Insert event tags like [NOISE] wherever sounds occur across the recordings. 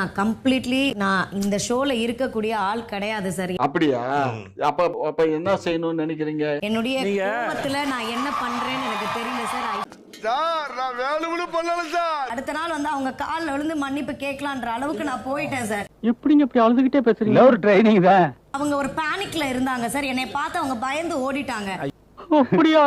நான் கம்ப்ளீட்லி நான் இந்த ஷோல இருக்கக்கூடிய ஆள் கிடையாது சார் அப்படியா? அப்ப அப்ப என்ன செய்யணும்னு நினைக்கிறீங்க? என்னுடைய குடும்பத்துல நான் என்ன பண்றேன்னு எனக்கு தெரியல சார் சார் நான் வேணும்னு பண்ணல சார். அடுத்த நாள் வந்து அவங்க காலில் விழுந்து மன்னிப்பு கேட்கலான்ற அளவுக்கு நான் போயிட்டேன் சார் எப்படிங்க இப்படி அழுதுகிட்டே பேசுறீங்க? ஒரு ட்ரைனிங் தான். அவங்க ஒரு பேனிக்ல இருந்தாங்க சார் என்னை பார்த்து அவங்க பயந்து ஓடிட்டாங்க. அப்படியா?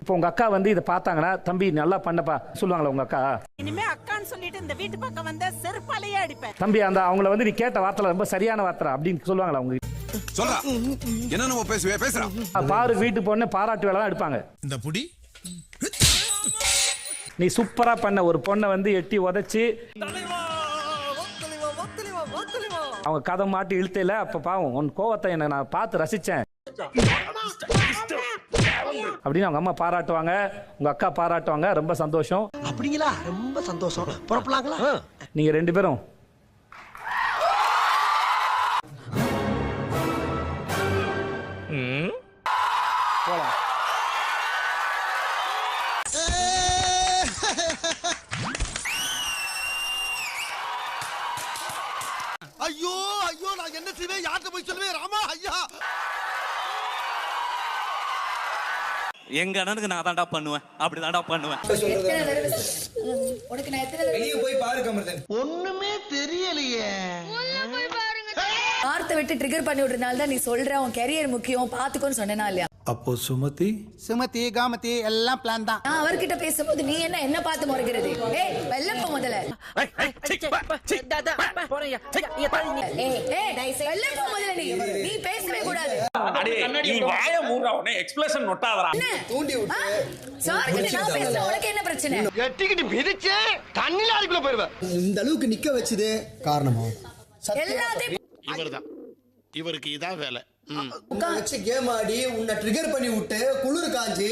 இப்போ உங்க அக்கா வந்து இதை பார்த்தாங்கன்னா தம்பி நல்லா பண்ணப்பா. சொல்லுவாங்களா உங்க அக்கா? இனிமே அக்கான்னு சொல்லிட்டு இந்த வீட்டு பக்கம் வந்தா செருப்பாலேயே அடிப்பேன். தம்பி அந்த அவங்கள வந்து நீ கேட்ட வார்த்தை ரொம்ப சரியான வார்த்தை அப்படின்னு சொல்லுவாங்களா உங்க சொல்றா. என்ன நம்ம பேசுவே பேசுறா. பாரு வீட்டு பொண்ணு பாராட்டு வேலை தான் எடுப்பாங்க. இந்த புடி. நீ சூப்பரா பண்ண ஒரு பொண்ணை வந்து எட்டி உதைச்சு அவங்க கதை மாட்டி இழுத்தையில அப்ப பாவம் உன் கோவத்தை என்ன நான் பார்த்து ரசிச்சேன். அப்படின்னு அவங்க அம்மா பாராட்டுவாங்க உங்க அக்கா பாராட்டுவாங்க ரொம்ப சந்தோஷம். அப்படிங்களா? ரொம்ப சந்தோஷம். புறப்படலாங்களா? நீங்க ரெண்டு பேரும். போலாம் எங்க அண்ணனுக்கு நான் தான்டா பண்ணுவேன். அப்படி தான்டா பண்ணுவேன் ஒண்ணுமே தெரியலையே. வார்த்தை விட்டு ட்ரிகர் பண்ணி விடுறதுனால தான் நீ சொல்ற உன் கெரியர் முக்கியம் பாத்துக்கோன்னு சொன்னேனா இல்லையா? அப்போ சுமதி? சுமதி காமதி எல்லாம் பிளான் தான். நான் அவர்கிட்ட பேசும்போது நீ என்ன என்ன பார்த்து முறைக்கிறது ஏய் வெள்ளப்ப முதல்ல. ஏய் ஏய் வெள்ளப்ப முதல்ல நீ. நீ பேசவே கூடாது. நீ வாய மூடுறா உடனே எக்ஸ்பிரஷன் நொட்டாதடா. தூண்டி விட்டு. சார் கிட்ட நான் பேசுறேன். உனக்கு என்ன பிரச்சனை? எட்டிக்கிட்டு மிதிச்சு தண்ணில அதுக்குள்ள போயிருவேன் இந்த அளவுக்கு நிக்க வச்சது காரணமா? எல்லாத்தையும் இவர்தான். இவருக்கு இதான் வேலை. வச்சு கேம் ஆடி உன்னை ட்ரிகர் பண்ணி விட்டு குளிர் காஞ்சி.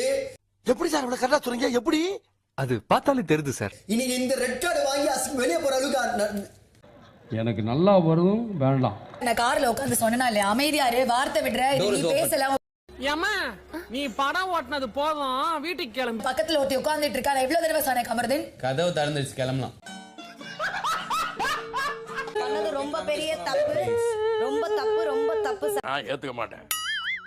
எப்படி சார் இவ்வளவு கரெக்டா சொல்றீங்க எப்படி? அது பார்த்தாலே தெரியுது சார். இன்னைக்கு இந்த ரெட் கார்டு வாங்கி அஸ்- வெளியே போற அளவுக்கு எனக்கு நல்லா வரும் வேண்டாம். நான் கார்ல உட்கார்ந்து சொன்னேனா இல்லையா? அமைதியா இரு வார்த்தை விடுற நீ பேசலாம் ஏமா நீ படம் ஓட்டுனது போதும் வீட்டுக்கு கிளம்பு. பக்கத்துல ஒருத்தி உட்கார்ந்துட்டு இருக்கா? எவ்வளவு தடவை சொன்னேன் கமர்தீன். கதவு திறந்துருச்சு கிளம்பலாம். பண்ணது ரொம்ப பெரிய தப்பு. தப்பு ரொம்ப தப்பு சார். நான் ஏத்துக்க மாட்டேன்.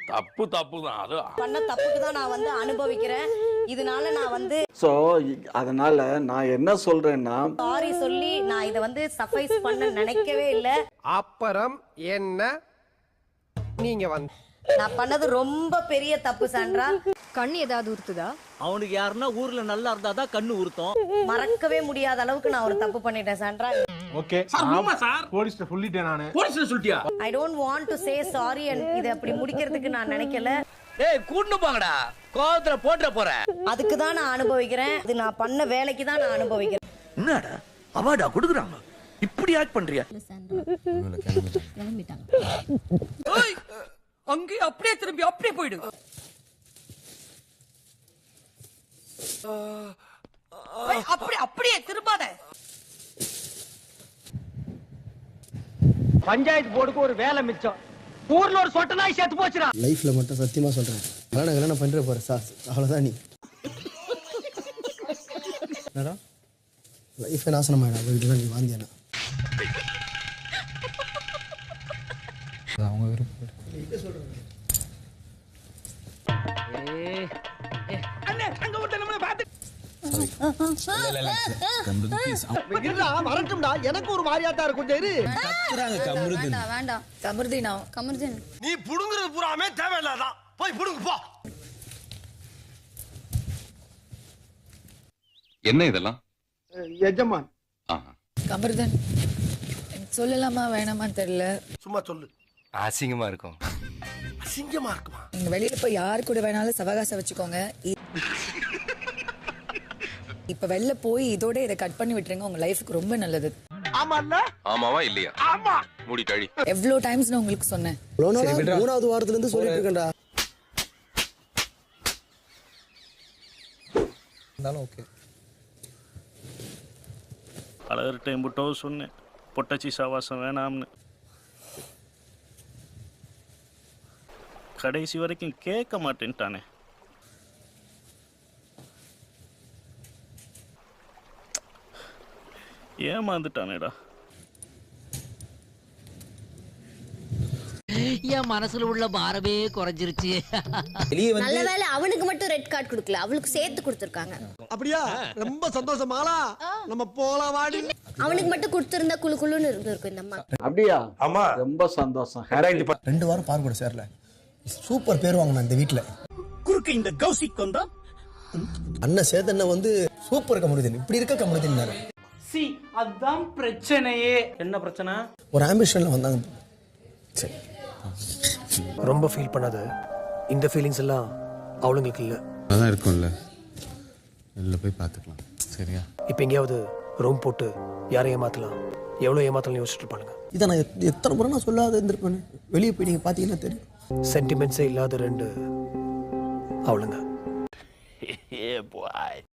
தப்பு தப்பு தான் அது பண்ண தப்புக்கு தான் நான் வந்து அனுபவிக்கிறேன். இதனால நான் வந்து சோ அதனால நான் என்ன சொல்றேன்னா சாரி சொல்லி நான் இதை வந்து சஃபைஸ் பண்ண நினைக்கவே இல்லை. அப்புறம் என்ன? நீங்க வந்து நான் பண்ணது ரொம்ப பெரிய தப்பு சான்றா கண் ஏதாவது உறுத்துதா? அவனுக்கு யாருன்னா ஊர்ல நல்லா இருந்தாதான் கண்ணு உறுத்தும். மறக்கவே முடியாத அளவுக்கு நான் ஒரு தப்பு பண்ணிட்டேன் சான்றா ஓகே. சார் போலீஸ்ல சொல்லிட்டேன் நானு. போலீஸ்ல சொல்லிட்டியா? I don't want to say sorry and இதை அப்படி முடிக்கிறதுக்கு நான் நினைக்கல. ஏய் கூட்டு போங்கடா. கோவத்துல போட்டுற போற. அதுக்கு தான் நான் அனுபவிக்கிறேன். இது நான் பண்ண வேலைக்கு தான் நான் அனுபவிக்கிறேன். என்னடா? அவார்டா கொடுக்குறாங்க. இப்படி ஆக்ட் பண்றியா? அங்கே அப்படியே திரும்பி அப்படியே போயிடு. அப்படி அப்படியே திரும்பாத. பஞ்சாயத்து போர்டுக்கு ஒரு வேலை மிச்சம். ஊர்ல ஒரு சொட்ட நாய் சேர்த்து போச்சுடா. லைஃப்ல மட்டும் சத்தியமா சொல்றேன். கல்யாணம் கல்யாணம் பண்ற போற சார் அவ்வளவுதான் நீ. என்னடா? லைஃபே நாசனம் ஆயிடா வீட்டுல நீ வாந்தியானா இருடா வரட்டும்டா எனக்கு ஒரு மாதிரியா தான் இருக்கும் கொஞ்சம் இரு வேண்டாம் வேண்டாம் கமர்தீனா? கமர்தீன். நீ புடுங்குறது பூராமே தேவையில்லாதான் போய் புடுங்கு போ. என்ன இதெல்லாம்? எஜமான். கமர்தன் சொல்லலாமா வேணாமான்னு தெரியல. சும்மா சொல்லு. அசிங்கமா இருக்கும். அசிங்கமா இருக்குமா? நீங்க வெளியில போய் யார் கூட வேணாலும் சவகாசம் வச்சுக்கோங்க. இப்ப வெளில போய் இதோட இதை கட் பண்ணி விட்டுருங்க. உங்க லைஃப்க்கு ரொம்ப நல்லது. ஆமாவா இல்லையா? ஆமா. மூடி கழி. எவ்வளவு டைம்ஸ் நான் உங்களுக்கு சொன்னேன். மூணாவது வாரத்துல இருந்து சொல்லிட்டு இருக்கேன்டா. பலர் டைம் விட்டோ சொன்னேன். பொட்டச்சி சாவாசம் வேணாம்னு. கடைசி வரைக்கும் கேட்க மாட்டேன்ட்டானே. ஏமாந்துட்டானேடா. என் மனசுல உள்ள பாரமே குறைஞ்சிருச்சு. வெளியே நல்ல வந்து அவனுக்கு மட்டும் ரெட் கார்டு கொடுக்கல. அவளுக்கு சேர்த்து கொடுத்துருக்காங்க. அப்படியா? ரொம்ப சந்தோஷமாலா நம்ம போலாம் வாடி. அவனுக்கு மட்டும் கொடுத்துருந்தா குளு குழுன்னு இருந்திருக்கும் இந்த அம்மா. அப்படியா? ஆமா ரொம்ப சந்தோஷம். ரெண்டு வாரம் பார் கூட சேரல. சூப்பர் பேர் வாங்கினேன் இந்த வீட்டுல குறுக்கு இந்த கௌசிக் வந்தா அண்ணன் சேதன்ன வந்து சூப்பர் கமலுதீன் இப்படி இருக்க கமலுதீன் சி அதான் பிரச்சனையே. என்ன பிரச்சனை? ஒரு ஆம்பிஷன்ல வந்தாங்க. சரி. ரொம்ப ஃபீல் பண்ணாத. இந்த ஃபீலிங்ஸ் எல்லாம் அவளுங்களுக்கு இல்ல. அதான் இருக்கும்ல. வெளில போய் பார்த்துக்கலாம். சரியா? இப்போ எங்கேயாவது ரூம் போட்டு யாரை ஏமாத்தலாம்? எவ்வளோ ஏமாத்தலாம் யோசிச்சுட்டு இருப்பானுங்க. இதை நான் எத்- எத்தனை முறை நான் சொல்லாத இருந்திருப்பேன். வெளியே போய் நீங்க பாத்தீங்கன்னா தெரியும். சென்டிமெண்ட்ஸே இல்லாத ரெண்டு அவளுங்க. [LAUGHS]